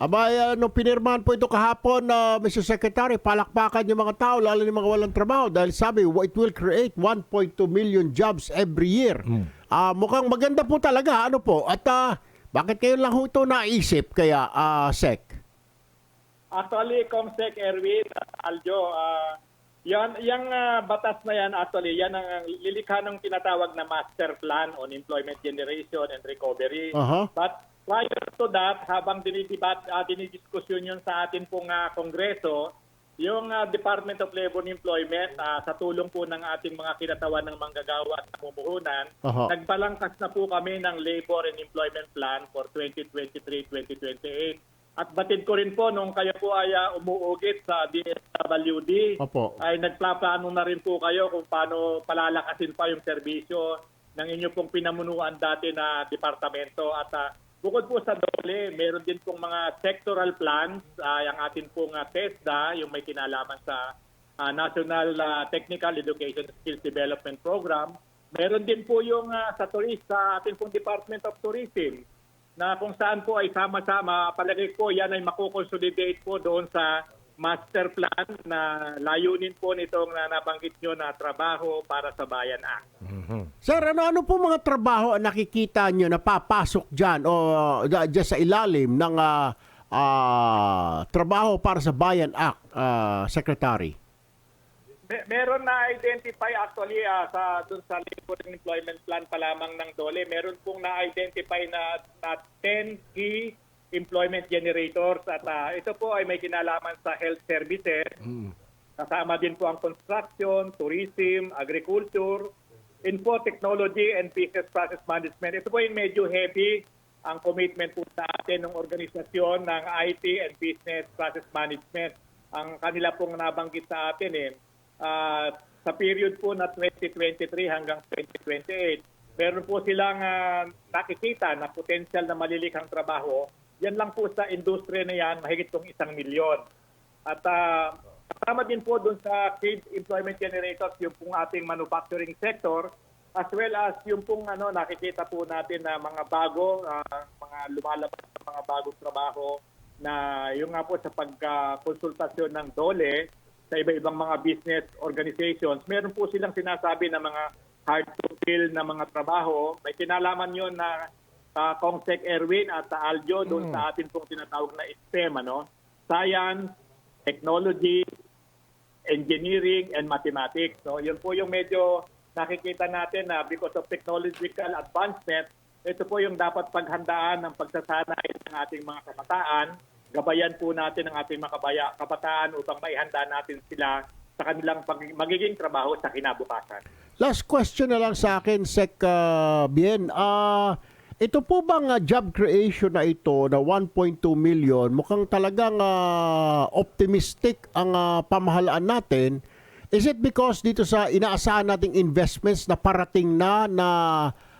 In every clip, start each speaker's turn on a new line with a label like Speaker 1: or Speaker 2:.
Speaker 1: Aba, eh, ano, pinirmahan po ito kahapon, na Mr. Secretary, palakpakan yung mga tao, lalo yung mga walang trabaho, dahil sabi, it will create 1.2 million jobs every year. Ah, mukhang maganda po talaga, ano po, at ah, bakit kayo lang ho ito naisip, kaya, ah, Sec?
Speaker 2: Actually, Comsec Erwin Aljo, ah, yan, yung ah, batas na yan, actually, yan ang lilikha ng tinatawag na Master Plan on Employment Generation and Recovery.
Speaker 1: Aha.
Speaker 2: But prior to that, habang dinidibat, uh, dinidiskusyon yun sa atin pong ah, Kongreso, yung ah, Department of Labor and Employment, ah, sa tulong po ng ating mga kinatawan ng manggagawa at namumuhunan,
Speaker 1: Aha.
Speaker 2: nagbalangkas na po kami ng Labor and Employment Plan for 2023-2028. At batid ko rin po, nung kayo po ay ah, umuugit sa DSWD,
Speaker 1: Opo.
Speaker 2: ay nagplaplano na rin po kayo kung paano palalakasin pa yung serbisyo ng inyo pong pinamunuan dati na departamento. At ah, bukod po sa dole, meron din pong mga sectoral plans, ah, yung atin pong ah, TESDA, yung may kinalaman sa ah, National ah, Technical Education Skills Development Program. Meron din po yung ah, sa tourist, sa atin pong Department of Tourism, na kung saan po ay sama-sama, palagay ko yan ay makukonsolidate po doon sa master plan na layunin po nitong na nabanggit nyo na trabaho para sa Bayan Act.
Speaker 1: Sir, ano-ano po mga trabaho ang nakikita nyo na papasok dyan o uh, dyan sa ilalim ng ah, ah, trabaho para sa Bayan Act, ah, Secretary?
Speaker 2: Me- meron na identify actually ah, sa dun sa labor and employment plan pa lamang ng DOLE, meron pong na-identify na, na 10 key employment generators at ah, ito po ay may kinalaman sa health services. Kasama din po ang construction, tourism, agriculture, info technology and business process management. Ito po yung medyo heavy ang commitment po sa atin ng organisasyon ng IT and business process management. Ang kanila pong nabanggit sa atin eh, ah, sa period po na 2023 hanggang 2028, meron po silang ah, nakikita na potential na malilikhang trabaho. Yan lang po sa industriya na yan, mahigit pong isang milyon. At ah, kasama din po doon sa key employment generators yung pong ating manufacturing sector as well as yung pong ano nakikita po natin na mga bago ah, mga lumalabas na mga bagong trabaho na yung nga po sa pagkonsultasyon ng DOLE sa iba-ibang mga business organizations meron po silang sinasabi na mga hard to fill na mga trabaho may kinalaman yon na sa Comsec Erwin at sa Aljo doon sa atin pong tinatawag na STEM ano science technology, engineering, and mathematics. So, yun po yung medyo nakikita natin na because of technological advancement, ito po yung dapat paghandaan ng pagsasanay ng ating mga kabataan. Gabayan po natin ang ating mga kabaya, kabataan upang maihanda natin sila sa kanilang pag- magiging trabaho sa kinabukasan.
Speaker 1: Last question na lang sa akin, Sec uh, Bien. Ah, ito po bang ah, job creation na ito na 1.2 million, mukhang talagang ah, optimistic ang ah, pamahalaan natin. Is it because dito sa inaasahan nating investments na parating na na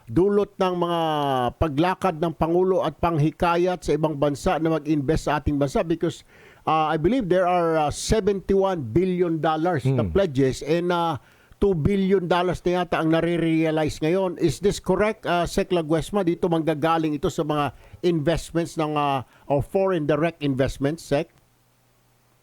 Speaker 1: dulot ng mga paglakad ng Pangulo at panghikayat sa ibang bansa na mag-invest sa ating bansa? Because ah, I believe there are ah, 71 billion dollars na pledges and ah, 2 billion dollars na yata ang nare-realize ngayon. Is this correct, uh, Sec Laguesma? Dito manggagaling ito sa mga investments ng uh, or foreign direct investments, Sec?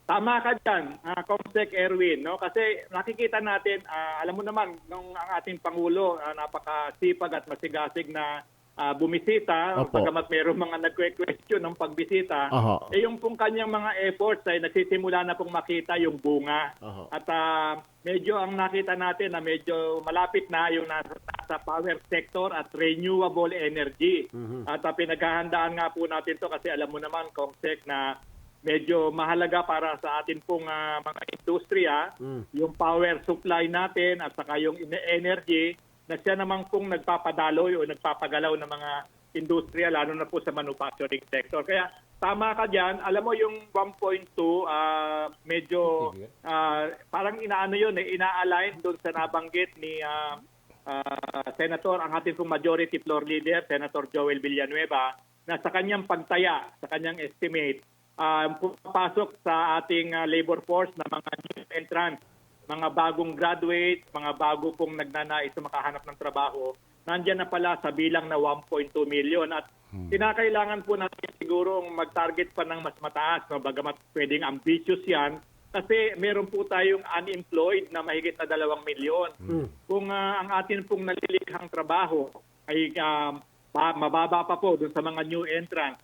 Speaker 2: Tama ka dyan, uh, Comsec Erwin. No? Kasi nakikita natin, ah, alam mo naman, nung ang ating Pangulo, ah, napakasipag at masigasig na ah, bumisita,
Speaker 1: Opo.
Speaker 2: pagamat mayroong mga nagque-question ng pagbisita,
Speaker 1: Aha.
Speaker 2: eh yung pong kanyang mga efforts ay nagsisimula na pong makita yung bunga.
Speaker 1: Aha.
Speaker 2: At ah, medyo ang nakita natin na medyo malapit na yung nasa, nasa power sector at renewable energy. At ah, pinaghahandaan nga po natin to kasi alam mo naman, Comsec, na medyo mahalaga para sa atin pong ah, mga industriya, yung power supply natin at saka yung energy na siya naman pong nagpapadaloy o nagpapagalaw ng mga industriya, lalo na po sa manufacturing sector. Kaya tama ka dyan. Alam mo yung 1.2, ah, medyo ah, parang inaano yun, eh, ina-align doon sa nabanggit ni ah, ah, Senator, ang ating pong majority floor leader, Senator Joel Villanueva, na sa kanyang pagtaya, sa kanyang estimate, uh, pumapasok sa ating ah, labor force na mga new entrants, mga bagong graduate, mga bago pong nagnanais na makahanap ng trabaho, nandyan na pala sa bilang na 1.2 million. At kinakailangan po natin siguro mag-target pa ng mas mataas, no? bagamat pwedeng ambitious yan, kasi meron po tayong unemployed na mahigit na dalawang milyon. Kung ah, ang atin pong nalilikhang trabaho ay ba- mababa pa po dun sa mga new entrants,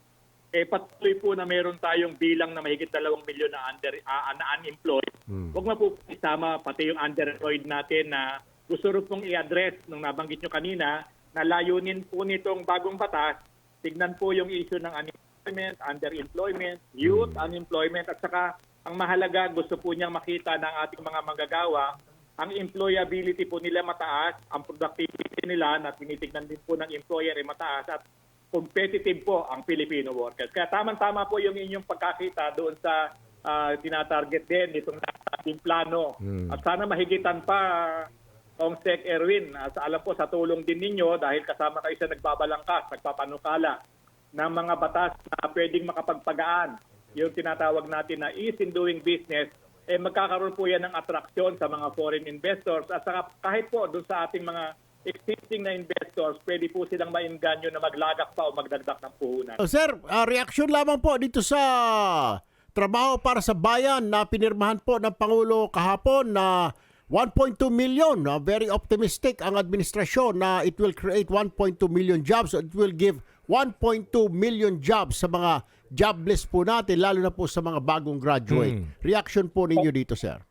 Speaker 2: eh patuloy po na meron tayong bilang na mahigit dalawang milyon na, under, ah, na unemployed. Huwag na po isama pati yung underemployed natin na gusto rin pong i-address nung nabanggit nyo kanina na layunin po nitong bagong batas, tignan po yung issue ng unemployment, underemployment, youth unemployment at saka ang mahalaga gusto po niyang makita ng ating mga manggagawa ang employability po nila mataas, ang productivity nila na tinitignan din po ng employer ay mataas at competitive po ang Filipino workers. Kaya tamang-tama po yung inyong pagkakita doon sa ah, tinatarget din itong ating plano. At sana mahigitan pa Kong Sec Erwin, Ah, sa alam po sa tulong din ninyo dahil kasama kayo sa nagbabalangkas, nagpapanukala ng mga batas na pwedeng makapagpagaan yung tinatawag natin na ease in doing business eh magkakaroon po yan ng atraksyon sa mga foreign investors at saka kahit po doon sa ating mga existing na investors, pwede po silang mainganyo na maglagak pa o magdagdag ng puhunan.
Speaker 1: Oh, sir, ah, reaksyon lamang po dito sa trabaho para sa bayan na pinirmahan po ng Pangulo kahapon na 1.2 million. Ah, very optimistic ang administrasyon na it will create 1.2 million jobs. It will give 1.2 million jobs sa mga jobless po natin, lalo na po sa mga bagong graduate. Reaction po ninyo dito, sir.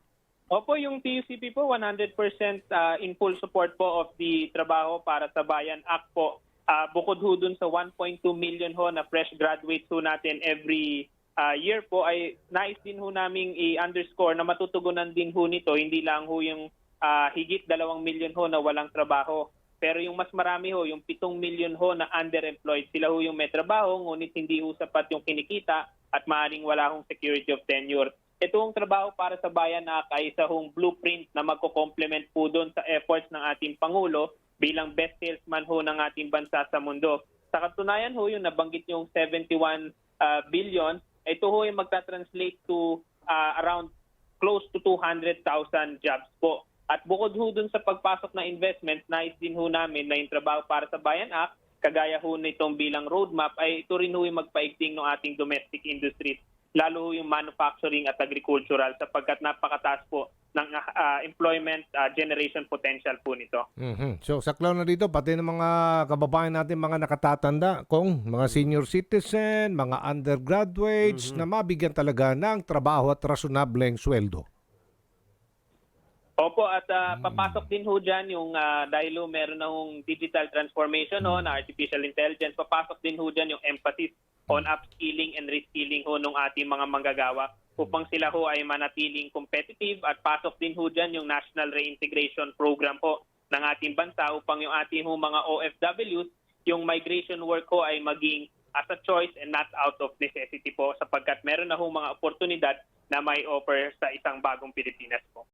Speaker 3: Opo, yung TUCP po 100% uh, in full support po of the Trabaho para sa Bayan Act po. Uh, bukod ho dun sa 1.2 million ho na fresh graduates ho natin every uh, year po ay nais din ho naming i-underscore na matutugunan din ho nito hindi lang ho yung uh, higit 2 million ho na walang trabaho. Pero yung mas marami ho, yung 7 million ho na underemployed, sila ho yung may trabaho, ngunit hindi ho sapat yung kinikita at maaaring wala hong security of tenure. Itong trabaho para sa bayan na ay isa hong blueprint na magko-complement po doon sa efforts ng ating Pangulo bilang best salesman ho ng ating bansa sa mundo. Sa katunayan ho, yung nabanggit yung 71 uh, billion, ito ho yung magta-translate to uh, around close to 200,000 jobs po. At bukod ho dun sa pagpasok na investments, nais din ho namin na yung trabaho para sa Bayan Act, kagaya ho nitong bilang roadmap, ay ito rin ho yung magpaigting ng ating domestic industries, lalo yung manufacturing at agricultural sapagkat napakataas po ng ah, employment ah, generation potential po nito.
Speaker 4: Mhm. So saklaw na dito pati ng mga kababayan natin mga nakatatanda, kung mga senior citizen, mga undergraduates na mabigyan talaga ng trabaho at rasonableng sweldo.
Speaker 3: Opo, at ah, papasok din ho dyan yung ah, dahil ho meron na hong digital transformation ho, na artificial intelligence, papasok din ho dyan yung emphasis on upskilling and reskilling ho ng ating mga manggagawa upang sila ho ay manatiling competitive at pasok din ho dyan yung National Reintegration Program po ng ating bansa upang yung ating ho mga OFWs, yung migration work ho ay maging as a choice and not out of necessity po sapagkat meron na ho mga oportunidad na may offer sa isang bagong Pilipinas po.